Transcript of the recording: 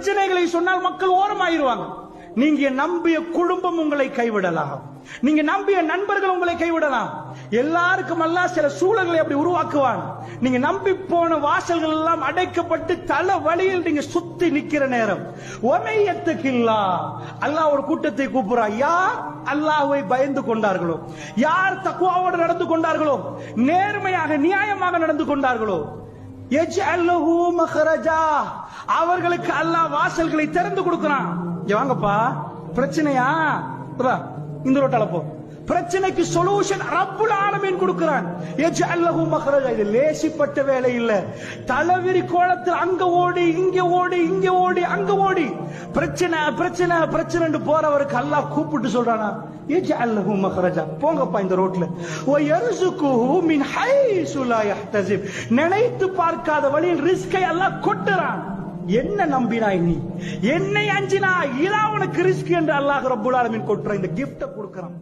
பிரச்சனைகளை சொன்னால் மக்கள் ஓரமாயிருவாங்க. நீங்க நம்பிய குடும்பம் உங்களை கைவிடலாம். நீங்க நம்பிய நண்பர்கள் உங்களை கைவிடலாம். எல்லாருக்கும் அல்ல சில சூழல்களை அப்படி உருவாக்குவான் நீங்க நம்பி போன வாசல்கள் எல்லாம் அடைக்கப்பட்டு தலை வழியில் நீங்க சுத்தி நிக்கிற நேரம். ஒமையத்துக்கில்லா. அல்லாஹ் ஒரு கூட்டத்தை கூப்பிடுறா. யார் அல்லாஹ்வை பயந்து கொண்டார்களோ? யார் தக்குவாவோடு நடந்து கொண்டார்களோ? நேர்மையாக நியாயமாக நடந்து கொண்டார்களோ? அவர்களுக்கு அல்லாஹ் வாசல்களை திறந்து கொடுக்கிறான். வாங்கப்பா பிரச்சனையா? இந்த ரோட்டால போ பிரச்சனைக்கு சொல்யூஷன் ரப்புல் ஆலமீன் கொடுக்கிறான். யஜ்அல்லஹு மஹரஜா இது லேசிப்பட்ட வேலை இல்ல. தலைவிரி கோலத்தில் அங்க ஓடி இங்க ஓடி இங்க ஓடி அங்க ஓடி. பிரச்சனை பிரச்சனை பிரச்சனைன்னு போறவருக்கு அல்லாஹ் கூப்பிட்டு சொல்றானா யஜ்அல்லஹு மஹரஜா போங்கப்பா இந்த ரோட்ல. ஓ யர்சுகுஹு மின் ஹைசு லா யஹ்தசிப். நினைத்து பார்க்காத வழியில் ரிஸ்கை அல்லாஹ் கொட்டுறான். என்ன நம்பினாய் நீ? என்னை அஞ்சினா இதா உனக்கு என்று அல்லாஹ் ரப்புல் ஆலமின் கொட்டுற இந்த கிஃப்ட கொடுக்கிறான்